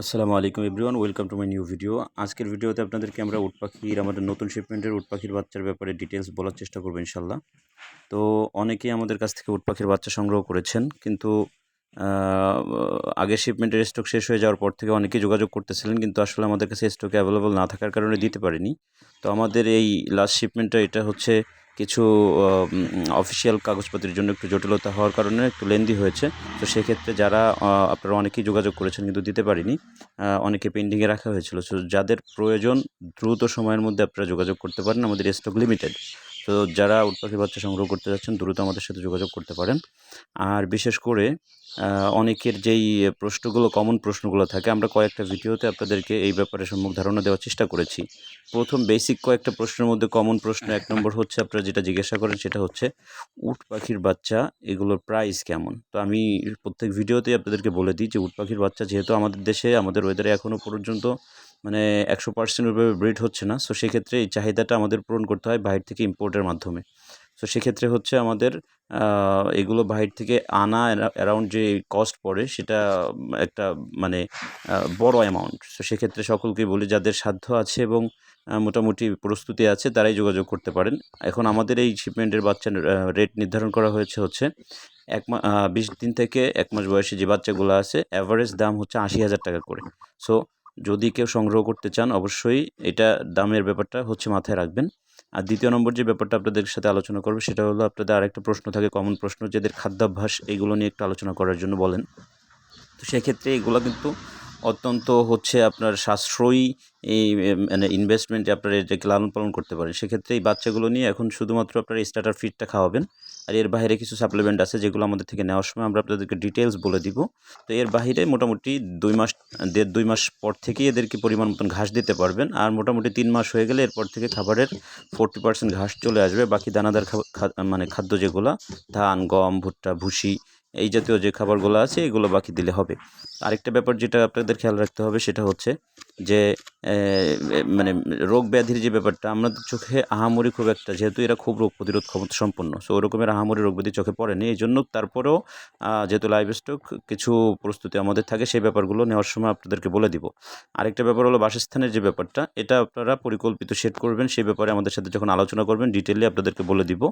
আসসালামু আলাইকুম everyone, welcome to my new video. আজকের ভিডিওতে আপনাদেরকে আমরা উট পাখির, আমাদের নতুন শিপমেন্টের উট পাখির বাচ্চার ব্যাপারে ডিটেলস বলার চেষ্টা করব ইনশাল্লাহ তো অনেকেই আমাদের কাছ থেকে উট পাখির বাচ্চা সংগ্রহ করেছেন, কিন্তু আগের শিপমেন্টের স্টক শেষ হয়ে যাওয়ার পর থেকে অনেকেই যোগাযোগ করতেছিলেন, কিন্তু আসলে আমাদের কাছে স্টকে অ্যাভেলেবল না থাকার কারণে দিতে পারিনি। তো আমাদের এই লাস্ট শিপমেন্টটা এটা হচ্ছে কিছু অফিসিয়াল কাগজপত্রের জন্য একটু জটিলতা হওয়ার কারণে একটু লেন্দি হয়েছে। তো সেক্ষেত্রে যারা আপনারা অনেকেই যোগাযোগ করেছেন কিন্তু দিতে পারিনি অনেকে পেন্ডিংয়ে রাখা হয়েছিল। সো যাদের প্রয়োজন দ্রুত সময়ের মধ্যে আপনারা যোগাযোগ করতে পারেন আমাদের স্টক লিমিটেড তো যারা উট পাখির বাচ্চা সংগ্রহ করতে যাচ্ছেন, দ্রুত আমাদের সাথে যোগাযোগ করতে পারেন। আর বিশেষ করে অনেকের যেই প্রশ্নগুলো কমন প্রশ্নগুলো থাকে, আমরা কয়েকটা ভিডিওতে আপনাদেরকে এই ব্যাপারে সম্মুখ ধারণা দেওয়ার চেষ্টা করেছি। প্রথম বেসিক কয়েকটা প্রশ্নের মধ্যে কমন প্রশ্ন, এক নম্বর হচ্ছে আপনারা যেটা জিজ্ঞাসা করেন, সেটা হচ্ছে উট পাখির বাচ্চা, এগুলোর প্রাইস কেমন? তো আমি প্রত্যেক ভিডিওতেই আপনাদেরকে বলে দিই যে, উট পাখির বাচ্চা যেহেতু আমাদের দেশে, আমাদের ওয়েদারে এখনও পর্যন্ত মানে একশো পার্সেন্ট ওইভাবে ব্রিড হচ্ছে না। সো সেক্ষেত্রে এই চাহিদাটা আমাদের পূরণ করতে হয় বাইরে থেকে ইম্পোর্টের মাধ্যমে। সো সেক্ষেত্রে হচ্ছে আমাদের এগুলো বাইরে থেকে আনা অ্যারাউন্ড যে কস্ট পড়ে সেটা একটা মানে বড় অ্যামাউন্ট সো সেক্ষেত্রে সকলকেই বলি, যাদের সাধ্য আছে এবং মোটামুটি প্রস্তুতি আছে, তারাই যোগাযোগ করতে পারেন। এখন আমাদের এই শিপমেন্টের বাচ্চার রেট নির্ধারণ করা হয়েছে হচ্ছে এক মা বিশ দিন থেকে এক মাস বয়সে যে বাচ্চাগুলো আছে অ্যাভারেজ দাম হচ্ছে আশি হাজার টাকা করে। সো যদি কেউ সংগ্রহ করতে চান, অবশ্যই এটা দামের ব্যাপারটা হচ্ছে মাথায় রাখবেন। আর দ্বিতীয় নম্বর যে ব্যাপারটা আপনাদের সাথে আলোচনা করবে, সেটা হলো আপনাদের আরেকটা প্রশ্ন থাকে কমন প্রশ্ন, যাদের খাদ্যাভ্যাস এগুলো নিয়ে একটু আলোচনা করার জন্য বলেন। তো সেক্ষেত্রে এগুলো কিন্তু অত্যন্ত হচ্ছে আপনার সাশ্রয়ী এই মানে ইনভেস্টমেন্টে আপনারা এটাকে লালন পালন করতে পারেন। সেক্ষেত্রে এই বাচ্চাগুলো নিয়ে এখন শুধুমাত্র আপনারা স্টার্টার ফিডটা খাওয়াবেন। আর এর বাইরে কিছু সাপ্লিমেন্ট আছে যেগুলো আমাদের থেকে নেওয়ার সময় আমরা আপনাদেরকে ডিটেলস বলে দিব। তো এর বাইরে মোটামুটি দুই মাস, দেড়, দুই মাস পর থেকেই এদেরকে পরিমাণ মতন ঘাস দিতে পারবেন। আর মোটামুটি তিন মাস হয়ে গেলে এরপর থেকে খাবারের ফোরটি পার্সেন্ট ঘাস চলে আসবে। বাকি দানাদার মানে খাদ্য যেগুলো, ধান, গম, ভুট্টা, ভুসি এই জাতীয় যে খাবারগুলো আছে, এগুলো বাকি দিলে হবে। আরেকটা ব্যাপার যেটা আপনাদের খেয়াল রাখতে হবে, সেটা হচ্ছে যে মানে রোগ ব্যাধির যে ব্যাপারটা আমাদের চোখে আহামরি খুব একটা, যেহেতু এরা খুব রোগ প্রতিরোধ ক্ষমতা সম্পন্ন সো ওই রকমের আহামরি রোগ ব্যাধি চোখে পড়েনি। এই জন্য তারপরেও যেহেতু লাইভ স্টক কিছু প্রস্তুতি আমাদের থাকে, সেই ব্যাপারগুলো নেওয়ার সময় আপনাদেরকে বলে দিব। আরেকটা ব্যাপার হলো বাসস্থানের যে ব্যাপারটা, এটা আপনারা পরিকল্পিত সেট করবেন, সেই ব্যাপারে আমাদের সাথে যখন আলোচনা করবেন ডিটেলে আপনাদেরকে বলে দিব,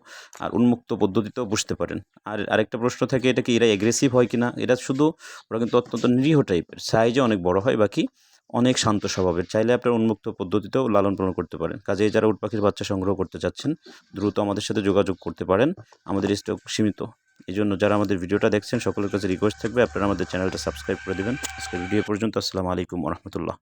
আর উন্মুক্ত পদ্ধতিতেও বুঝতে পারেন। আর আরেকটা প্রশ্ন থাকে, এটা কি এরা এগ্রেসিভ হয় কিনা? এরা শুধু, ওরা কিন্তু অত্যন্ত নিরীহ টাইপের সাইজে অনেক বড় হয় বাকি অনেক শান্ত স্বভাবের। চাইলে আপনার উন্মুক্ত পদ্ধতিতেও লালন পালন করতে পারেন। কাজে যারা উট পাখির বাচ্চা সংগ্রহ করতে চাচ্ছেন, দ্রুত আমাদের সাথে যোগাযোগ করতে পারেন। আমাদের স্টক সীমিত। এই জন্য যারা আমাদের ভিডিওটা দেখছেন, সকলের কাছে রিকোয়েস্ট থাকবে, আপনারা আমাদের চ্যানেলটা সাবস্ক্রাইব করে দেবেন। আজকের ভিডিও পর্যন্ত, আসসালামু আলাইকুম রহমতুল্লাহ।